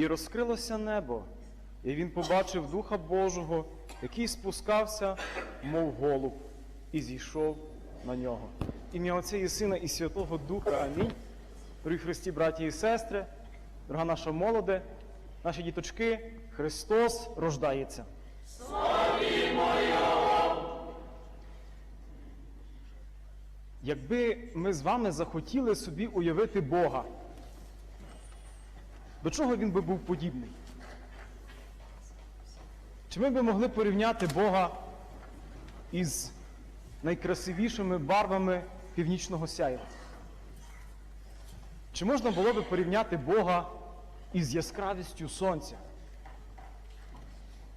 І розкрилося небо, і він побачив Духа Божого, який спускався, мов голуб, і зійшов на нього. Ім'я Отця і Сина і Святого Духа. Амінь. Христі, браті і сестри, дорога наша молоде, наші діточки, Христос рождається. Якби ми з вами захотіли собі уявити Бога, до чого він би був подібний? Чи ми би могли порівняти Бога із найкрасивішими барвами північного сяйва? Чи можна було би порівняти Бога із яскравістю сонця?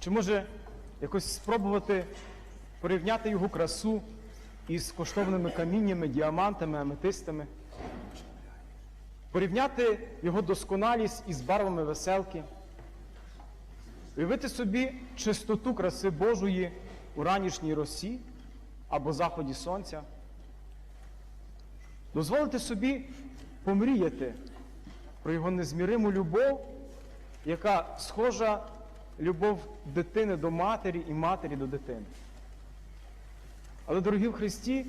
Чи може якось спробувати порівняти його красу із коштовними каміннями, діамантами, аметистами? Порівняти його досконалість із барвами веселки? Уявити собі чистоту краси Божої у ранішній росі або заході сонця? Дозволити собі помріяти про його незміриму любов, яка схожа любов дитини до матері і матері до дитини. Але, дорогі в Христі,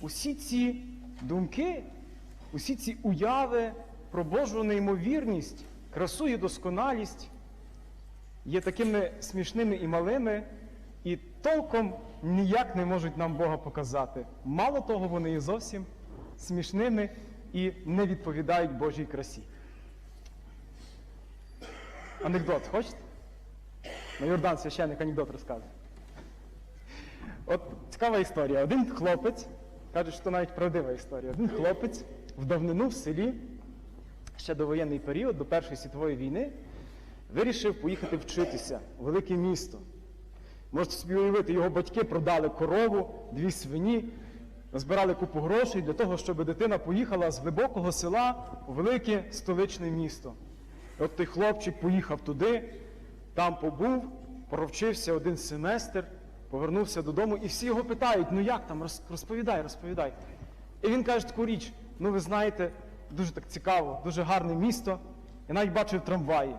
усі ці думки, усі ці уяви про Божу неймовірність, красу і досконалість є такими смішними і малими, і толком ніяк не можуть нам Бога показати. Мало того, вони є зовсім смішними і не відповідають Божій красі. Анекдот, хочете? На Йордан священник анекдот розказує. От цікава історія. Один хлопець, каже, що навіть правдива історія. Один хлопець в давнину в селі, ще до воєнний період, до Першої світової війни, вирішив поїхати вчитися у велике місто. Можете собі уявити, його батьки продали корову, дві свині, збирали купу грошей для того, щоб дитина поїхала з глибокого села у велике столичне місто. І от той хлопчик поїхав туди, там побув, провчився один семестр, повернувся додому, і всі його питають, ну як там, розповідай, розповідай. І він каже таку річ, ну ви знаєте, дуже так цікаво, дуже гарне місто. Я навіть бачив трамваї.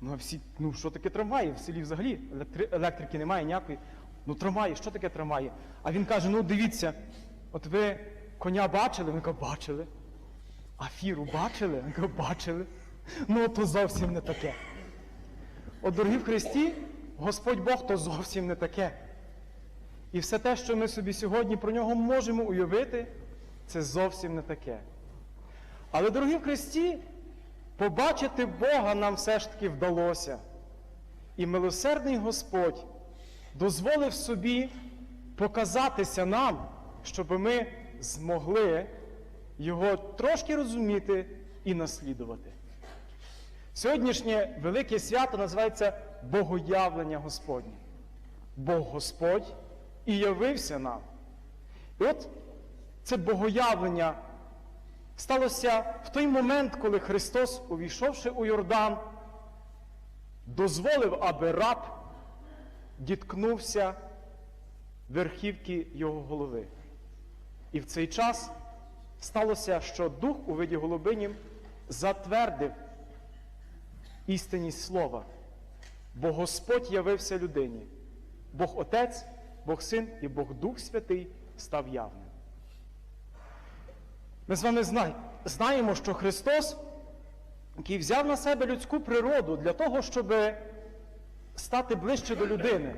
Ну, а всі, ну що таке трамваї? В селі взагалі електри- електрики немає ніякої. Ну, трамваї, що таке трамваї? А він каже: ну дивіться, от ви коня бачили? Він каже, бачили. А фіру бачили? Він каже, бачили. Ну, то зовсім не таке. От, дорогі в Христі, Господь Бог то зовсім не таке. І все те, що ми собі сьогодні про нього можемо уявити, це зовсім не таке. Але, дорогі в Христі, побачити Бога нам все ж таки вдалося. І милосердний Господь дозволив собі показатися нам, щоб ми змогли його трошки розуміти і наслідувати. Сьогоднішнє велике свято називається Богоявлення Господнє. Бог Господь і явився нам. І от це богоявлення сталося в той момент, коли Христос, увійшовши у Йордан, дозволив, аби раб діткнувся верхівки його голови. І в цей час сталося, що дух у виді голубинім затвердив істинність слова, бо Господь явився людині. Бог Отець, Бог Син і Бог Дух Святий став явним. Ми з вами знаємо, що Христос, який взяв на себе людську природу для того, щоб стати ближче до людини,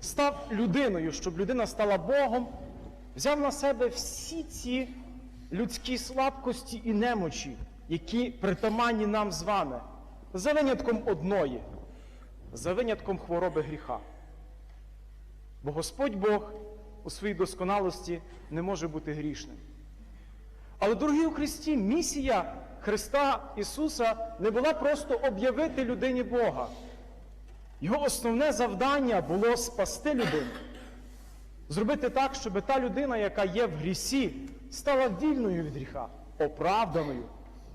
став людиною, щоб людина стала Богом, взяв на себе всі ці людські слабкості і немочі, які притаманні нам з вами, за винятком одної, за винятком хвороби гріха. Бо Господь Бог у своїй досконалості не може бути грішним. Але, дорогі у Христі, місія Христа Ісуса не була просто об'явити людині Бога. Його основне завдання було спасти людину, зробити так, щоб та людина, яка є в грісі, стала вільною від гріха, оправданою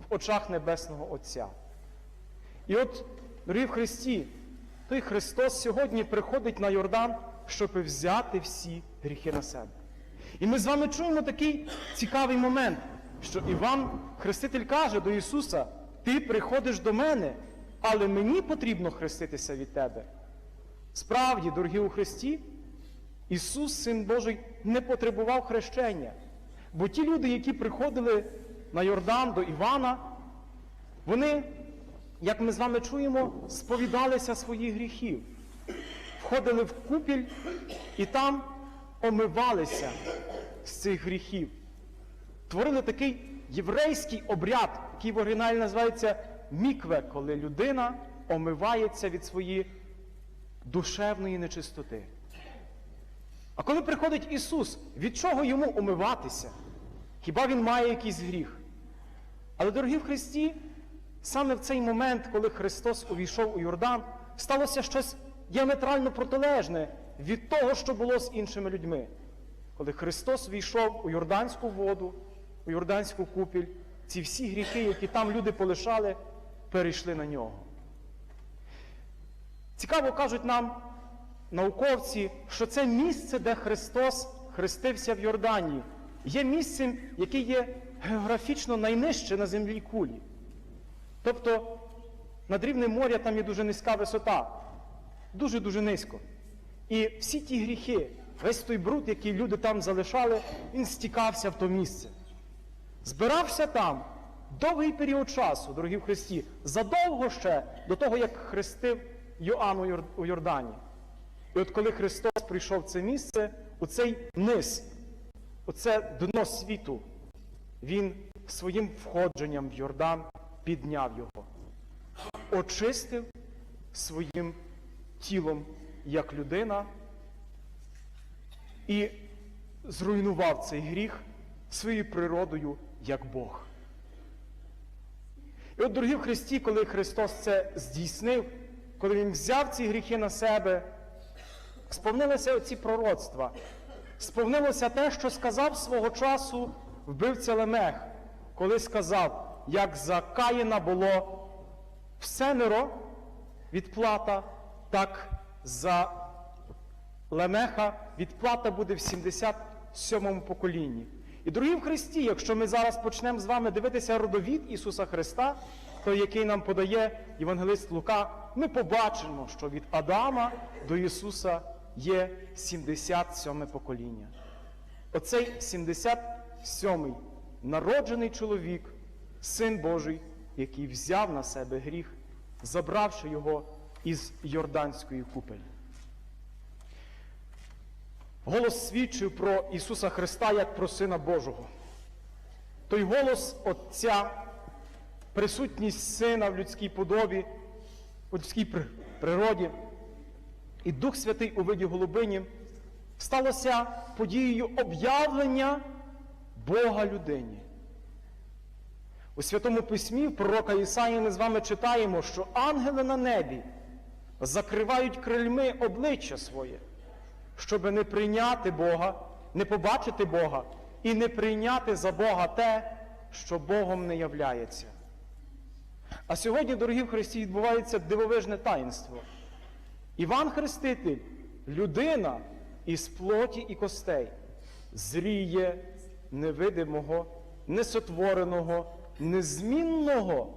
в очах Небесного Отця. І от, дорогі в Христі, той Христос сьогодні приходить на Йордан, щоб взяти всі гріхи на себе. І ми з вами чуємо такий цікавий момент, що Іван Хреститель каже до Ісуса: Ти приходиш до мене, але мені потрібно хреститися від тебе. Справді, дорогі у Христі, Ісус, Син Божий, не потребував хрещення. Бо ті люди, які приходили на Йордан до Івана, вони, як ми з вами чуємо, сповідалися своїх гріхів, входили в купіль і там омивалися з цих гріхів. Творили такий єврейський обряд, який в оригіналі називається мікве, коли людина омивається від своєї душевної нечистоти. А коли приходить Ісус, від чого йому омиватися? Хіба Він має якийсь гріх? Але, дорогі в Христі, саме в цей момент, коли Христос увійшов у Йордан, сталося щось діаметрально протилежне від того, що було з іншими людьми. Коли Христос війшов у Йорданську воду, у Йорданську купіль, ці всі гріхи, які там люди полишали, перейшли на нього. Цікаво кажуть нам науковці, що це місце, де Христос хрестився в Йорданії, є місцем, яке є географічно найнижче на землі кулі. Тобто над рівнем моря там є дуже низька висота, дуже-дуже низько. І всі ті гріхи, весь той бруд, який люди там залишали, він стікався в то місце. Збирався там довгий період часу, дорогі в Христі, задовго ще до того, як хрестив Йоанн у Йордані. І от коли Христос прийшов в це місце, у цей низ, у це дно світу, Він своїм входженням в Йордан підняв його, очистив своїм тілом як людина і зруйнував цей гріх своєю природою як Бог. І от, дорогі в Христі, коли Христос це здійснив, коли Він взяв ці гріхи на себе, сповнилися оці пророцтва, сповнилося те, що сказав свого часу вбивця Лемех, коли сказав, як за Каїна було в семеро відплата, так за Лемеха відплата буде в 77-му поколінні. І дорогі в Христі, якщо ми зараз почнемо з вами дивитися родовід Ісуса Христа, той, який нам подає Євангелист Лука, ми побачимо, що від Адама до Ісуса є 77 покоління. Оцей 77-й народжений чоловік, Син Божий, який взяв на себе гріх, забравши його із Йорданської купелі. Голос свідчив про Ісуса Христа як про Сина Божого. Той голос Отця, присутність Сина в людській подобі, у людській природі, і Дух Святий у виді голубині сталося подією об'явлення Бога людині. У Святому Письмі пророка Ісаї ми з вами читаємо, що ангели на небі закривають крильми обличчя своє, щоб не прийняти Бога, не побачити Бога і не прийняти за Бога те, що Богом не являється. А сьогодні, дорогі в Христі, відбувається дивовижне таїнство. Іван Хреститель, людина із плоті і костей, зріє невидимого, несотвореного, незмінного,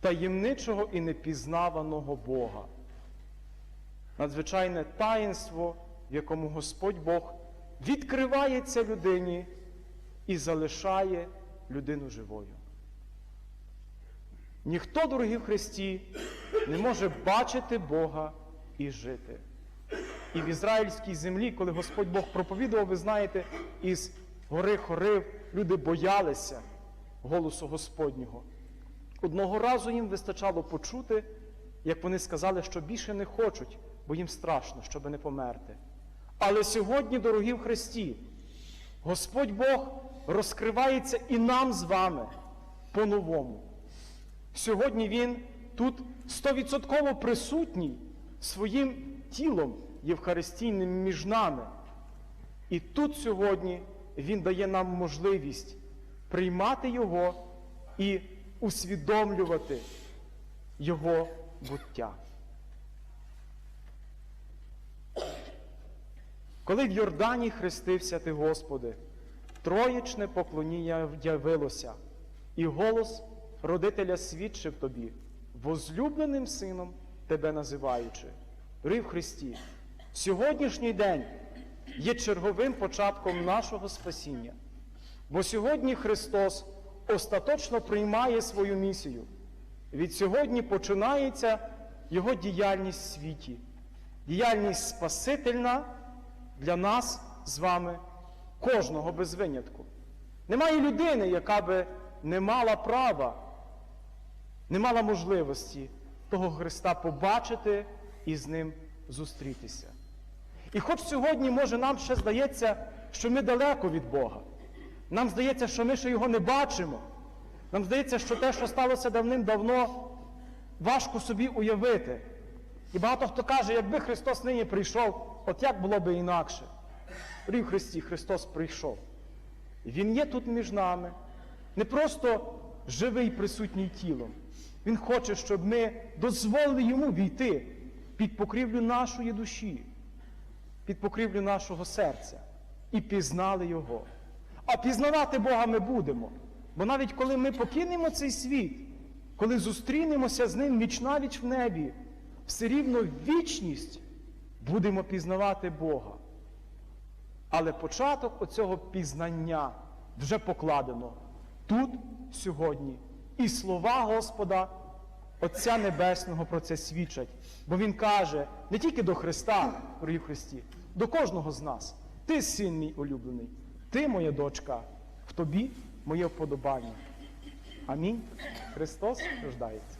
таємничого і непізнаваного Бога. Надзвичайне таїнство, в якому Господь Бог відкривається людині і залишає людину живою. Ніхто, дорогі в Христі, не може бачити Бога і жити. І в ізраїльській землі, коли Господь Бог проповідував, ви знаєте, із гори Хорив люди боялися голосу Господнього. Одного разу їм вистачало почути, як вони сказали, що більше не хочуть, бо їм страшно, щоб не померти. Але сьогодні, дорогі в Христі, Господь Бог розкривається і нам з вами по-новому. Сьогодні Він тут стовідсотково присутній своїм тілом євхаристійним між нами. І тут сьогодні Він дає нам можливість приймати Його і усвідомлювати Його буття. Коли в Йордані хрестився ти, Господи, троєчне поклоніння явилося, і голос родителя свідчив тобі, возлюбленим сином тебе називаючи. Дорогі в Христі, сьогоднішній день є черговим початком нашого спасіння. Бо сьогодні Христос остаточно приймає свою місію. Від сьогодні починається Його діяльність в світі, діяльність Спасительна для нас з вами, кожного без винятку. Немає людини, яка би не мала права, не мала можливості того Христа побачити і з ним зустрітися. І хоч сьогодні, може, нам ще здається, що ми далеко від Бога. Нам здається, що ми ще його не бачимо. Нам здається, що те, що сталося давним-давно, важко собі уявити. І багато хто каже, якби Христос нині прийшов, от як було би інакше. В Христі, Христос прийшов. Він є тут між нами, не просто живий присутній тілом. Він хоче, щоб ми дозволили йому війти під покрівлю нашої душі, під покрівлю нашого серця і пізнали Його. А пізнавати Бога ми будемо. Бо навіть коли ми покинемо цей світ, коли зустрінемося з Ним вічнавіч в небі, все рівно вічність будемо пізнавати Бога. Але початок оцього пізнання вже покладено тут, сьогодні. І слова Господа, Отця Небесного про це свідчать. Бо Він каже не тільки до Христа, в Христі, до кожного з нас. Ти син мій улюблений, ти моя дочка, в тобі моє вподобання. Амінь. Христос рождається.